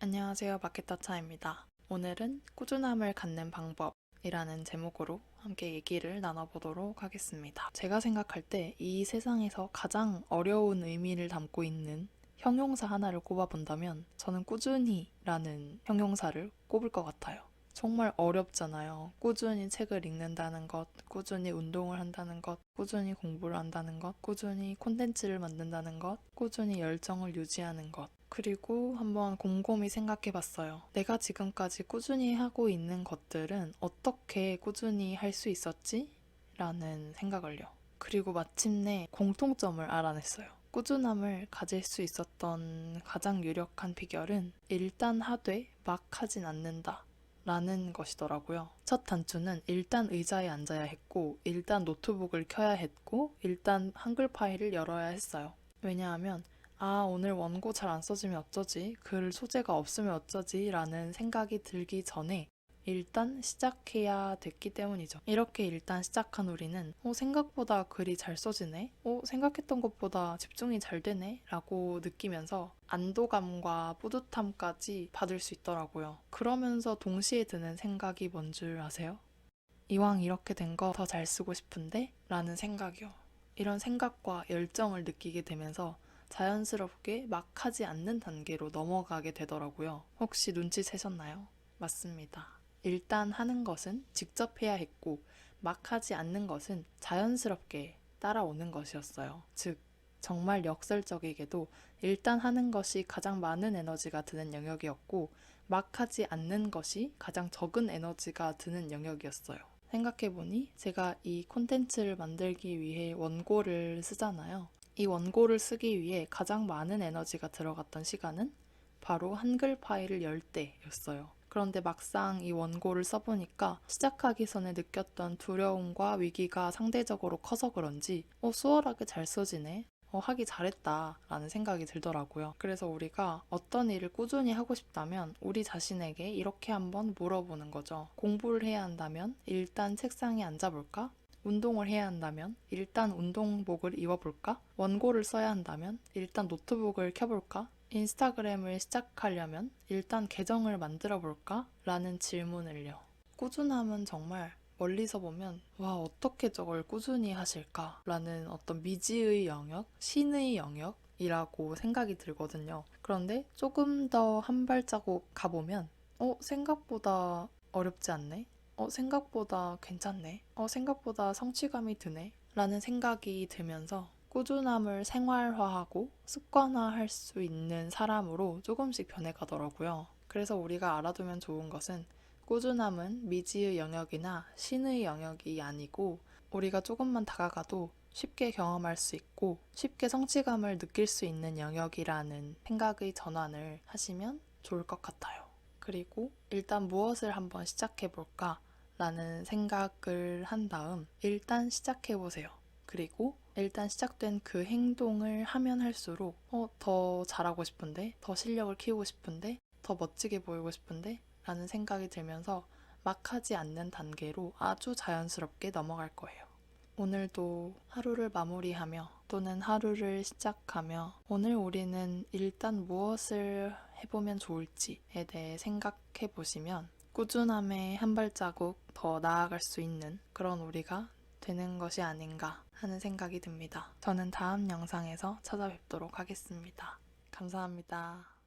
안녕하세요. 마케터차입니다. 오늘은 꾸준함을 갖는 방법 이라는 제목으로 함께 얘기를 나눠보도록 하겠습니다. 제가 생각할 때 이 세상에서 가장 어려운 의미를 담고 있는 형용사 하나를 꼽아본다면 저는 꾸준히 라는 형용사를 꼽을 것 같아요. 정말 어렵잖아요. 꾸준히 책을 읽는다는 것, 꾸준히 운동을 한다는 것, 꾸준히 공부를 한다는 것, 꾸준히 콘텐츠를 만든다는 것, 꾸준히 열정을 유지하는 것. 그리고 한번 곰곰이 생각해 봤어요. 내가 지금까지 꾸준히 하고 있는 것들은 어떻게 꾸준히 할 수 있었지? 라는 생각을요. 그리고 마침내 공통점을 알아냈어요. 꾸준함을 가질 수 있었던 가장 유력한 비결은 일단 하되 막 하진 않는다. 라는 것이더라고요. 첫 단추는 일단 의자에 앉아야 했고, 일단 노트북을 켜야 했고, 일단 한글 파일을 열어야 했어요. 왜냐하면, 아, 오늘 원고 잘 안 써지면 어쩌지? 글 소재가 없으면 어쩌지? 라는 생각이 들기 전에 일단 시작해야 됐기 때문이죠. 이렇게 일단 시작한 우리는 어, 생각보다 글이 잘 써지네? 어, 생각했던 것보다 집중이 잘 되네? 라고 느끼면서 안도감과 뿌듯함까지 받을 수 있더라고요. 그러면서 동시에 드는 생각이 뭔 줄 아세요? 이왕 이렇게 된 거 더 잘 쓰고 싶은데? 라는 생각이요. 이런 생각과 열정을 느끼게 되면서 자연스럽게 막 하지 않는 단계로 넘어가게 되더라고요. 혹시 눈치채셨나요? 맞습니다. 일단 하는 것은 직접 해야 했고, 막 하지 않는 것은 자연스럽게 따라오는 것이었어요. 즉, 정말 역설적이게도 일단 하는 것이 가장 많은 에너지가 드는 영역이었고, 막 하지 않는 것이 가장 적은 에너지가 드는 영역이었어요. 생각해보니 제가 이 콘텐츠를 만들기 위해 원고를 쓰잖아요. 이 원고를 쓰기 위해 가장 많은 에너지가 들어갔던 시간은 바로 한글 파일을 열 때였어요. 그런데 막상 이 원고를 써보니까 시작하기 전에 느꼈던 두려움과 위기가 상대적으로 커서 그런지 어, 수월하게 잘 써지네. 어, 하기 잘했다. 라는 생각이 들더라고요. 그래서 우리가 어떤 일을 꾸준히 하고 싶다면 우리 자신에게 이렇게 한번 물어보는 거죠. 공부를 해야 한다면 일단 책상에 앉아볼까? 운동을 해야 한다면 일단 운동복을 입어볼까? 원고를 써야 한다면 일단 노트북을 켜볼까? 인스타그램을 시작하려면 일단 계정을 만들어 볼까? 라는 질문을요. 꾸준함은 정말 멀리서 보면 와 어떻게 저걸 꾸준히 하실까? 라는 어떤 미지의 영역, 신의 영역이라고 생각이 들거든요. 그런데 조금 더 한 발자국 가보면 어 생각보다 어렵지 않네? 어 생각보다 괜찮네? 어 생각보다 성취감이 드네? 라는 생각이 들면서 꾸준함을 생활화하고 습관화할 수 있는 사람으로 조금씩 변해가더라고요. 그래서 우리가 알아두면 좋은 것은 꾸준함은 미지의 영역이나 신의 영역이 아니고 우리가 조금만 다가가도 쉽게 경험할 수 있고 쉽게 성취감을 느낄 수 있는 영역이라는 생각의 전환을 하시면 좋을 것 같아요. 그리고 일단 무엇을 한번 시작해볼까 라는 생각을 한 다음 일단 시작해보세요. 그리고 일단 시작된 그 행동을 하면 할수록 어, 더 잘하고 싶은데, 더 실력을 키우고 싶은데, 더 멋지게 보이고 싶은데 라는 생각이 들면서 막 하지 않는 단계로 아주 자연스럽게 넘어갈 거예요. 오늘도 하루를 마무리하며 또는 하루를 시작하며 오늘 우리는 일단 무엇을 해보면 좋을지에 대해 생각해 보시면 꾸준함에 한 발자국 더 나아갈 수 있는 그런 우리가 되는 것이 아닌가 하는 생각이 듭니다. 저는 다음 영상에서 찾아뵙도록 하겠습니다. 감사합니다.